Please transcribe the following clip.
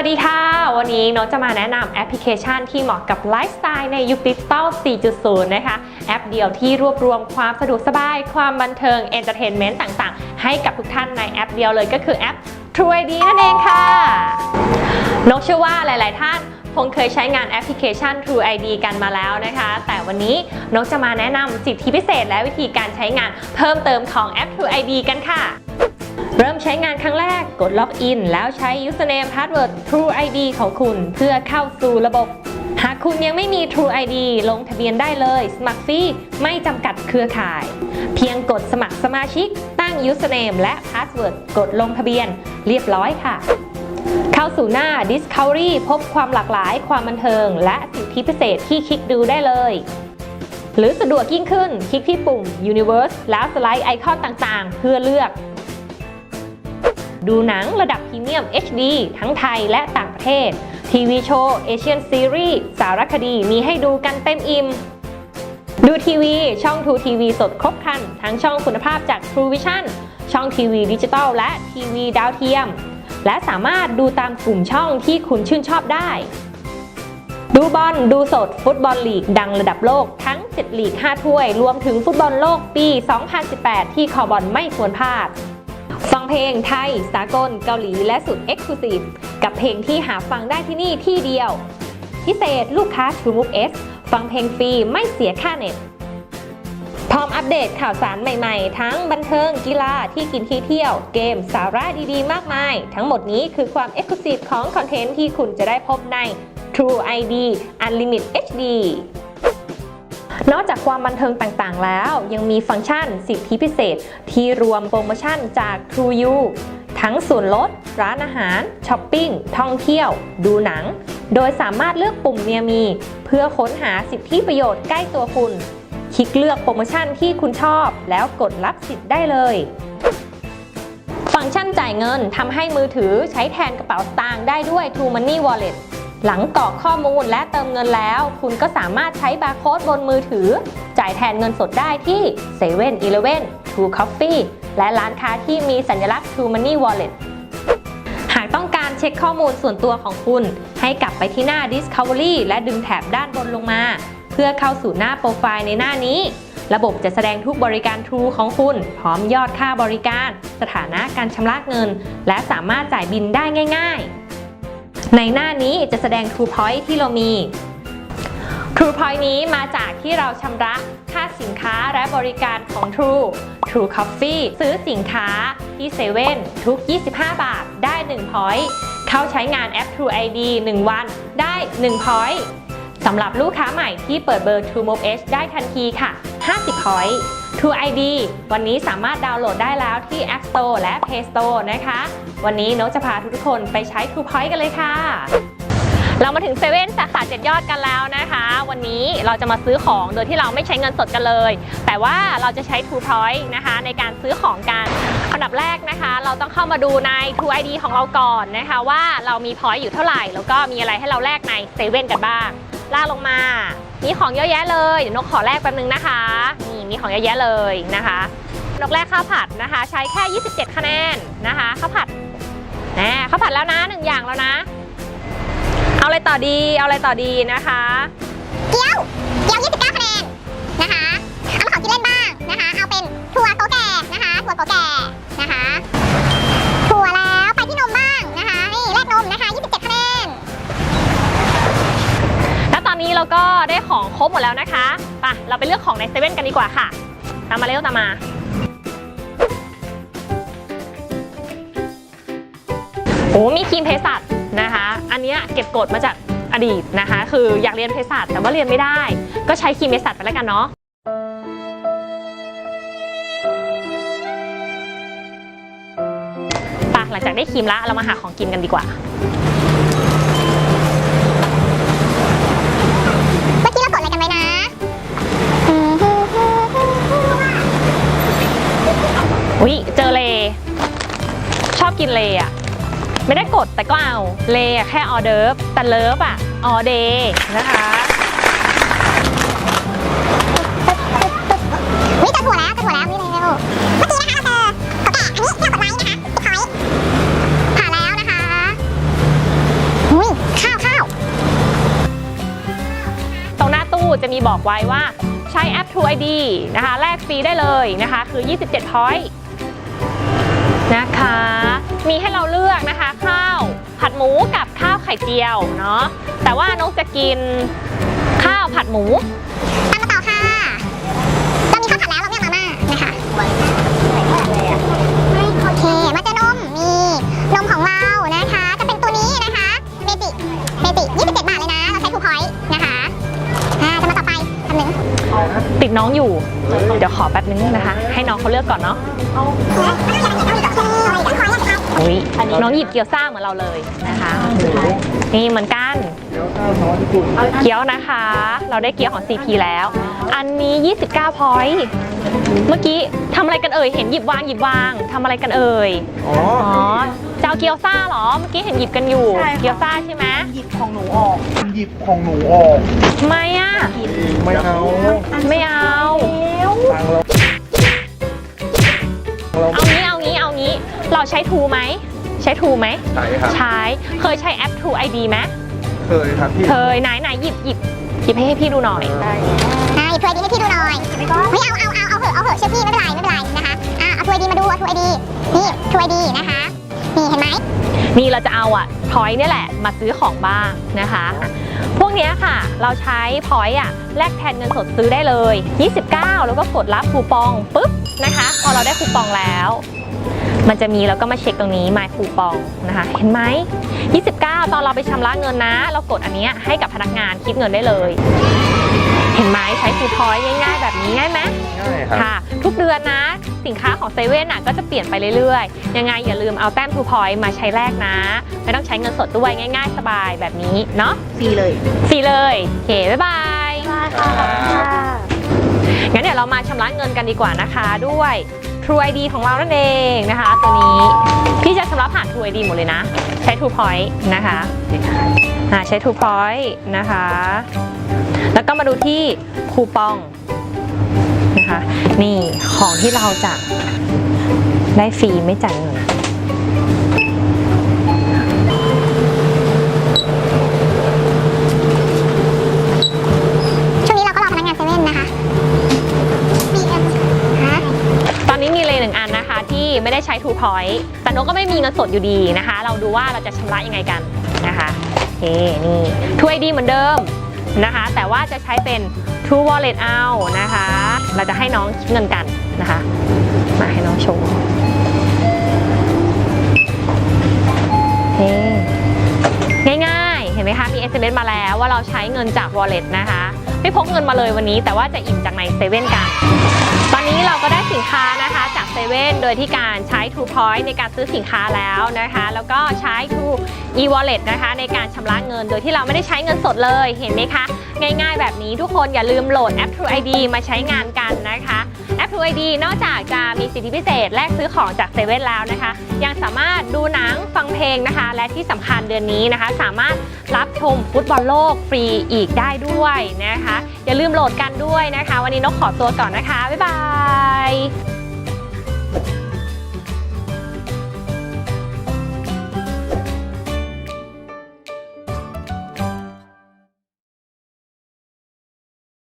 วัสดีค่ะ วันนี้น้องจะมาแนะนำแอปพลิเคชันที่เหมาะกับไลฟ์สไตล์ในยุคดิจิตอล 4.0 นะคะ แอปเดียวที่รวบรวมความสะดวกสบาย ความบันเทิงเอนเตอร์เทนเมนต์ต่างๆ ให้กับทุกท่านในแอปเดียวเลยก็คือแอป True ID นั่นเองค่ะนกเชื่อว่าหลาย ๆ ท่านคงเคยใช้งานแอปพลิเคชัน True ID กันมาแล้วนะคะ แต่วันนี้นกจะมาแนะนำสิทธิพิเศษและวิธีการใช้งานเพิ่มเติมของแอป True ID กันค่ะ เริ่มใช้งานครั้งแรกกดล็อกอินแล้วใช้ username password True ID ของคุณเพื่อเข้าสู่ระบบ หากคุณยังไม่มี True ID ลงทะเบียนได้เลย สมัครฟรีไม่จำกัดเครือข่าย เพียงกดสมัครสมาชิก ตั้ง username และ password กดลงทะเบียนเรียบร้อยค่ะ เข้าสู่หน้า Discovery พบความหลากหลายความบันเทิง และสิทธิพิเศษที่คลิกดูได้เลยหรือสะดวกยิ่งขึ้น คลิกที่ปุ่ม Universe แล้วสไลด์ไอคอนต่างๆ เพื่อเลือก ดูหนังระดับพรีเมียม HD ทั้งไทยและต่างประเทศ ทีวีโชว์เอเชียนซีรีส์สารคดีมีให้ดูกันเต็มอิ่ม ดูทีวี ช่อง True TV สดครบครัน ทั้งช่องคุณภาพจาก True Vision ช่องทีวีดิจิตอลและทีวีดาวเทียม และสามารถดูตามกลุ่มช่องที่คุณชื่นชอบได้ ดูบอลดูสดฟุตบอลลีกดังระดับโลกทั้ง 7 ลีก 5 ถ้วย รวมถึงฟุตบอลโลกปี 2018 ที่คอบอลไม่ควรพลาด เพลงไทย สากล เกาหลี และสุด Exclusive กับเพลงที่หาฟังได้ที่นี่ที่เดียว พิเศษลูกค้า TrueMove S ฟังเพลงฟรีไม่เสียค่าเน็ต พร้อมอัปเดตข่าวสารใหม่ๆ ทั้งบันเทิงกีฬาที่กินที่เที่ยว เกมสาระดีๆ มากมาย ทั้งหมดนี้คือความ Exclusive ของคอนเทนต์ที่คุณจะได้พบใน True ID Unlimited HD นอกจากความบันเทิงต่างๆ แล้ว ยังมีฟังก์ชันสิทธิพิเศษ ที่รวมโปรโมชั่นจาก True You ทั้งส่วนลด ร้านอาหาร ช้อปปิ้ง ท่องเที่ยว ดูหนัง โดยสามารถเลือกปุ่มเมียมี เพื่อค้นหาสิทธิประโยชน์ใกล้ตัวคุณ คลิกเลือกโปรโมชั่นที่คุณชอบ แล้วกดรับสิทธิ์ได้เลย ฟังก์ชันจ่ายเงินทำให้มือถือใช้แทนกระเป๋าสตางค์ได้ด้วย True Money Wallet หลังกรอกข้อมูลและเติมเงินแล้ว คุณก็สามารถใช้บาร์โค้ดบนมือถือ จ่ายแทนเงินสดได้ที่7 e เ e ่ e อ True Coffee และร้านค้าที่มีสัญลักษณ์ True Money Wallet หากต้องการเช็คข้อมูลส่วนตัวของคุณ ให้กลับไปที่หน้า Discovery และดึงแถบด้านบนลงมา เพื่อเข้าสู่หน้าโปรไฟล์ในหน้านี้ ระบบจะแสดงทุกบริการ True ของคุณ พร้อมยอดค่าบริการ สถานะการชำระเงิน และสามารถจ่ายบินได้ง่าย ๆ ในหน้านี้จะแสดง True Point ที่เรามี True Point นี้มาจากที่เราชำระค่าสินค้าและบริการของ True True Coffee ซื้อสินค้าที่เซเว่นทุก 25 บาทได้1 point เข้าใช้งานแอป True ID 1 วันได้1 point สำหรับลูกค้าใหม่ที่เปิดเบอร์ True Move H ได้ทันทีค่ะ 50 point True ID วันนี้สามารถดาวน์โหลดได้แล้วที่ App Store และ Play Store นะคะ วันนี้นกจะพาทุกๆคนไปใช้ True Point กันเลยค่ะ เรามาถึงเซเว่นสาขาเจ็ดยอดกันแล้วนะคะ วันนี้เราจะมาซื้อของโดยที่เราไม่ใช้เงินสดกันเลย แต่ว่าเราจะใช้ True Point นะคะ ในการซื้อของกันอันดับแรกนะคะ เราต้องเข้ามาดูใน True ID ของเราก่อนนะคะ ว่าเรามี point อยู่เท่าไหร่ แล้วก็มีอะไรให้เราแลกในเซเว่นกันบ้าง ลากลงมา มีของเยอะแยะเลยเดี๋ยวนกขอแลกแป๊บนึงนะคะนี่มีของเยอะแยะเลยนะคะ นกแรกข้าวผัดนะคะ ใช้แค่ 27 คะแนนนะคะข้าวผัดแหมข้าวผัดแล้วนะหนึ่งอย่างแล้วนะ เอาอะไรต่อดีเอาอะไรต่อดีนะคะ เกี๊ยว ในเซเว่นกันดีกว่าค่ะ ตามมาเร็วตามมา โอ้มีครีมเภสัชนะคะ อันนี้เก็บกดมาจากอดีตนะคะ คืออยากเรียนเภสัชแต่ว่าเรียนไม่ได้ ก็ใช้ครีมเภสัชไปแล้วกันเนาะไปหลังจากได้ครีมละเรามาหาของกินกันดีกว่า กินเลอะไม่ได้กดแต่ก็เอา เลอะแค่ออเดิร์ฟแต่เลิฟอะออเดย์นะคะนี่จะถั่วแล้วจะถั่วแล้วนี่เลยนะม่ตีนะคะเราเจอตัวแอันนี้ที่เราดไว้นะคะพอยผ่านแล้วนะคะอุ้ยข้าวข้าวตรงหน้าตู้จะมีบอกไว้ว่าใช้แอป True ID นะคะแลกฟรีได้เลยนะคะ คือ 27พอยด์นะคะ มีให้เราเลือกนะคะ ข้าวผัดหมูกับข้าวไข่เจียวเนาะแต่ว่านกจะกินข้าวผัดหมูตามมาต่อค่ะเรามีข้าวผัดแล้วเราไม่เอามาม่านะคะโอเคมาเจอนมมีนมของเรานะคะ จะเป็นตัวนี้นะคะเมจิเมจิ27บาทเลยนะเราใช้ทูพอยต์นะคะอ่าจะมาต่อไปคำหนึ่งติดน้องอยู่ เดี๋ยวขอแป๊บนึงนะคะ ให้น้องเขาเลือกก่อนเนาะอุ้ ยน้องหยิบเกี๊ยวซ่าเหมือนเราเลยนะคะนี่เหมือนกันเดี๋ยวข้าวซอสญี่ปุ่นเกี๊ยวนะคะ เราได้เกี๊ยวของ CP แล้ว อันนี้ 29พอยต์เมื่อกี้ทำอะไรกันเอ่ยเห็นหยิบวางหยิบวางทำอะไรกันเอ่ยอ๋ออ๋อจะเอาเกี๊ยวซ่าเหรอเมื่อกี้เห็นหยิบกันอยู่ใช่ค่ะเกี๊ยวซ่าใช่ไหมหยิบของหนูออกหยิบของหนูออกทำไมอะไม่เอาไม่เอาตังเราเราเอางี้เอางี้เอางี้ เราใช้ทูไหม ใช้ทูไหม ใช่ครับ ใช้ เคยใช้แอป True ID ไหมเคยครับพี่ เคยไหนไหนหยิบหยิบหยิบให้ให้พี่ดูหน่อยอ่าหยิบถ้วยดีให้พี่ดูหน่อยเฮ้ยเอาเอาเอาเอาเหอะเอาเหอะเชื่อพี่ไม่เป็นไรไม่เป็นไรนะคะอ่าเอาถ้วยดีมาดูเอาถ้วยดีนี่ถ้วยดีนะคะ นี่เห็นไหมนี่เราจะเอาอะพอยต์เนี่ยแหละมาซื้อของบ้างนะคะ พวกเนี้ยค่ะ เราใช้พอยต์อะแลกแทนเงินสดซื้อได้เลย 29 แล้วก็กดรับคูปองปุ๊บนะคะ พอเราได้คูปองแล้ว มันจะมีแล้วก็มาเช็คตรงนี้ my คูปองนะคะ เห็นไหม 29 ตอนเราไปชำระเงินนะ เรากดอันเนี้ยให้กับพนักงานคิดเงินได้เลย เห็นไหมใช้คูพอยต์ง่ายๆ แบบนี้ง่ายไหมง่ายครับค่ะ ทุกเดือนนะสินค้าของเซเว่นน่ะก็จะเปลี่ยนไปเรื่อยๆ ยังไงอย่าลืมเอาแต้มทูพอยต์มาใช้แลกนะ ไม่ต้องใช้เงินสดด้วยง่ายๆ สบายแบบนี้เนาะฟรีเลยฟรีเลยโอเคบ๊ายบายงั้นเดี๋ยวเรามาชำระเงินกันดีกว่านะคะด้วย True ID ของเรานั่นเองนะคะ ตัวนี้พี่จะชำระผ่าน True ID หมดเลยนะ ใช้ True Point นะคะใช้ True Point นะคะ แล้วก็มาดูที่คูปองนะคะ นี่ของที่เราจะได้ฟรีไม่จ่ายเงิน ไม่ได้ใช้ True Point แต่นกก็ไม่มีเงินสดอยู่ดีนะคะ เราดูว่าเราจะชำระยังไงกันนะคะโอเคนี่ True ID เหมือนเดิมนะคะ แต่ว่าจะใช้เป็น True Wallet เอานะคะ เราจะให้น้องคิดเงินกันนะคะ มาให้น้องโชว์เฮ้ง่ายๆ เห็นไหมคะ มี SMS มาแล้วว่าเราใช้เงินจาก Wallet นะคะ ไม่พกเงินมาเลยวันนี้ แต่ว่าจะอิ่มจากในเซเว่นกัน นี้เราก็ได้สินค้านะคะจากเซเว่นโดยที่การใช้ True Point ในการซื้อสินค้าแล้วนะคะ แล้วก็ใช้ True e-wallet นะคะ ในการชำระเงินโดยที่เราไม่ได้ใช้เงินสดเลยเห็นไหมคะ ง่ายๆแบบนี้ทุกคนอย่าลืมโหลดแอป True ID มาใช้งานกันนะคะแอป True ID นอกจากจะมีสิทธิพิเศษแลกซื้อของจากเซเว่นแล้วนะคะ ยังสามารถดูหนังฟังเพลงนะคะ และที่สำคัญเดือนนี้นะคะ สามารถรับชมฟุตบอลโลกฟรีอีกได้ด้วยนะคะ อย่าลืมโหลดกันด้วยนะคะ วันนี้นกขอตัวก่อนนะคะ บ๊ายบายาย